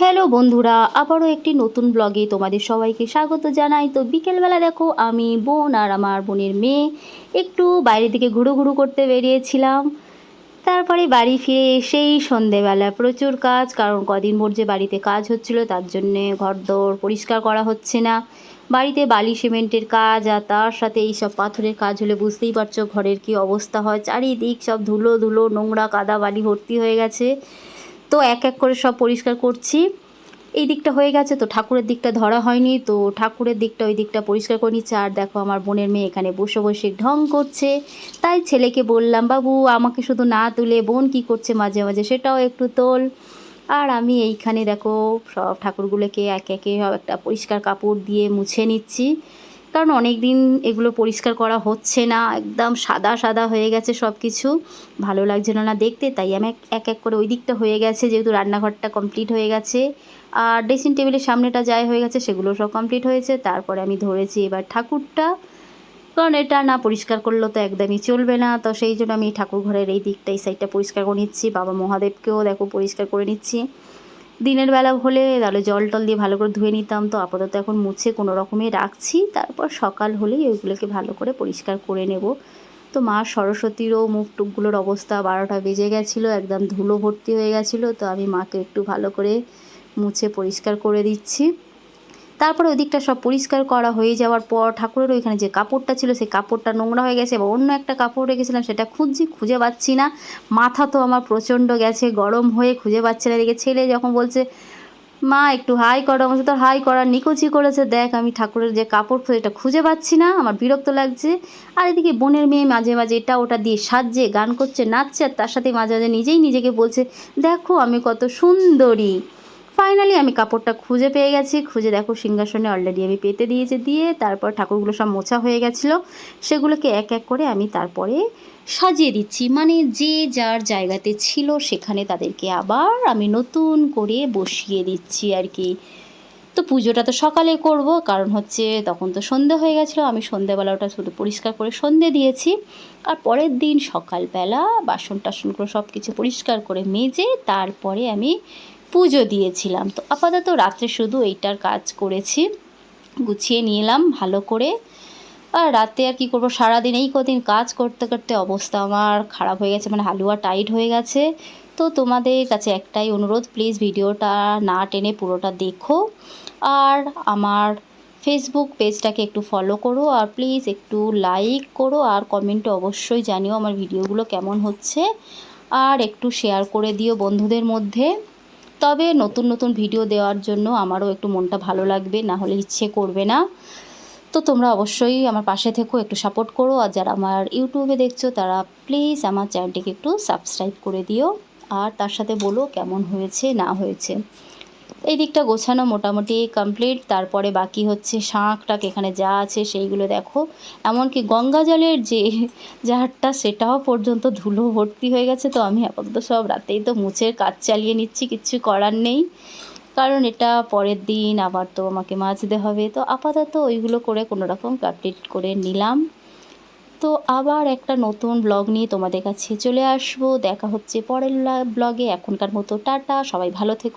Hello বন্ধুরা, আবারও একটি নতুন ব্লগে তোমাদের সবাইকে স্বাগত জানাই। তো বিকেলবেলা দেখো, আমি বোন আর আমার বোনের মেয়ে একটু বাইরের দিকে ঘুরু ঘুরু করতে বেরিয়েছিলাম। তারপরে বাড়ি ফিরে এসেই সন্ধেবেলা প্রচুর কাজ, কারণ কদিন ভোর যে বাড়িতে কাজ হচ্ছিল তার জন্যে ঘরদোর পরিষ্কার করা হচ্ছে না। বাড়িতে বালি সিমেন্টের কাজ আর তার সাথে এই সব পাথরের কাজ হলে বুঝতেই পারছ ঘরের কি অবস্থা হয়। চারিদিক সব ধুলো ধুলো, নোংরা কাদা বালি ভর্তি হয়ে গেছে। তো এক এক করে সব পরিষ্কার করছি। এই দিকটা হয়ে গেছে, তো ঠাকুরের দিকটা ধরা হয়নি, তো ঠাকুরের দিকটা ওই দিকটা পরিষ্কার করে নিচ্ছে। আর দেখো আমার বোনের মেয়ে এখানে বসে বসে ঢং করছে। তাই ছেলেকে বললাম, বাবু, আমাকে শুধু না তুলে বোন কি করছে মাঝে মাঝে সেটাও একটু তোল। আর আমি এইখানে দেখো সব ঠাকুরগুলোকে একে একে একটা পরিষ্কার কাপড় দিয়ে মুছে নিচ্ছি। কারণ অনেক দিন এগুলো পরিষ্কার করা হচ্ছে না, একদম সাদা সাদা হয়ে গেছে সব কিছু ভালো লাগছিল না দেখতে, তাই আমি এক- এক করে ওই দিকটা হয়ে গেছে, যেহেতু রান্নাঘরটা কমপ্লিট হয়ে গেছে। আর ড্রেসিং টেবিলের সামনেটা যাই হয়ে গেছে, সেগুলো সব কমপ্লিট হয়েছে। তারপরে আমি ধরেছি এবার ঠাকুরটা। কারণ এটা না পরিষ্কার করলেও তো একদমই চলবে না, তো সেই জন্য আমি ঠাকুর ঘরের এই দিকটা, এই সাইডটা পরিষ্কার করে নিচ্ছি, বাবা মহাদেবকেও দেখো পরিষ্কার করে নিচ্ছি। দিনের বেলা হলে তাহলে জল টল দিয়ে ভালো করে ধুয়ে নিতাম। তো আপাতত এখন মুছে কোনো রকমে রাখছি। তারপর সকাল হলেই ওইগুলোকে ভালো করে পরিষ্কার করে নেব। তো মা সরস্বতীরও মুখ টুকগুলোর অবস্থা বারোটা বেজে গেছিল, একদম ধুলো ভর্তি হয়ে গেছিল। তো আমি মাকে একটু ভালো করে মুছে পরিষ্কার করে দিচ্ছি। তারপরে ওই দিকটা সব পরিষ্কার করা হয়ে যাওয়ার পর ঠাকুরের ওইখানে যে কাপড়টা ছিল, সেই কাপড়টা নোংরা হয়ে গেছে। বা অন্য একটা কাপড় রেখেছিলাম, সেটা খুঁজছি, খুঁজে পাচ্ছি না। মাথা তো আমার প্রচণ্ড গেছে, গরম হয়ে খুঁজে পাচ্ছে না। এদিকে ছেলে যখন বলছে, মা, একটু হাই করো। আমার তো হাই করার নিকুচি করেছে। দেখ, আমি ঠাকুরের যে কাপড় এটা খুঁজে পাচ্ছি না। আমার বিরক্ত লাগছে। আর এদিকে বোনের মেয়ে মাঝে মাঝে এটা ওটা দিয়ে সাজছে, গান করছে, নাচছে। আর তার সাথে মাঝে মাঝে নিজেই নিজেকে বলছে, দেখো, আমি কত সুন্দরী। ফাইনালি আমি কাপড়টা খুঁজে পেয়ে গেছি। খুঁজে দেখো সিংহাসনে অলরেডি আমি পেতে দিয়েছে দিয়ে তারপর ঠাকুরগুলো সব মোছা হয়ে গেছিল। সেগুলোকে এক এক করে আমি তারপরে সাজিয়ে দিচ্ছি। মানে যে যার জায়গাতে ছিল সেখানে তাদেরকে আবার আমি নতুন করে বসিয়ে দিচ্ছি আর কি। তো পুজোটা তো সকালে করব, কারণ হচ্ছে তখন তো সন্ধে হয়ে গেছিল। আমি সন্ধেবেলা ওটা শুধু পরিষ্কার করে সন্ধে দিয়েছি। আর পরের দিন সকালবেলা বাসন টাসনগুলো সব কিছু পরিষ্কার করে মেজে তারপরে আমি পুজো দিয়েছিলাম। তো আপাতত রাত্রে শুধু এইটার কাজ করেছি। গুছিয়ে নিয়ে এলাম ভালো করে। আর রাতে আর কী করব? সারাদিন এই কদিন কাজ করতে করতে অবস্থা আমার খারাপ হয়ে গেছে মানে হালুয়া টাইট হয়ে গেছে। তো তোমাদের কাছে একটাই অনুরোধ প্লিজ ভিডিওটা না টেনে পুরোটা দেখো। আর আমার ফেসবুক পেজটাকে একটু ফলো করো আর প্লিজ একটু লাইক করো আর কমেন্টে অবশ্যই জানিও আমার ভিডিওগুলো কেমন হচ্ছে। আর একটু শেয়ার করে দিও বন্ধুদের মধ্যে। তবে নতুন নতুন ভিডিও দেওয়ার জন্য আমারও একটু মনটা ভালো লাগবে, না হলে ইচ্ছে করবে না। তো তোমরা অবশ্যই আমার পাশে থেকো, একটু সাপোর্ট করো, আর যারা আমার ইউটিউবে দেখছ, তারা প্লিজ আমার চ্যানেলটিকে একটু সাবস্ক্রাইব করে দিও। আর তার সাথে বলো কেমন হয়েছে, না হয়েছে। এই দিকটা গোছানো মোটামুটি কমপ্লিট তারপরে বাকি হচ্ছে শাঁখ টাক এখানে যা আছে সেইগুলো দেখো। এমনকি গঙ্গা জলের যে জাহারটা সেটাও পর্যন্ত ধুলো ভর্তি হয়ে গেছে, তো আমি আপাতত সব রাতেই তো মুছের কাজ চালিয়ে নিচ্ছি, কিচ্ছু করার নেই। কারণ এটা পরের দিন, আবার তো আমাকে মাজতে হবে। তো আপাতত ওইগুলো করে কোনো রকম কমপ্লিট করে নিলাম। তো আবার একটা নতুন ব্লগ নিয়ে তোমাদের কাছে চলে আসব। দেখা হচ্ছে পরের ব্লগে এখনকার মতো টাটা, সবাই ভালো থেকো।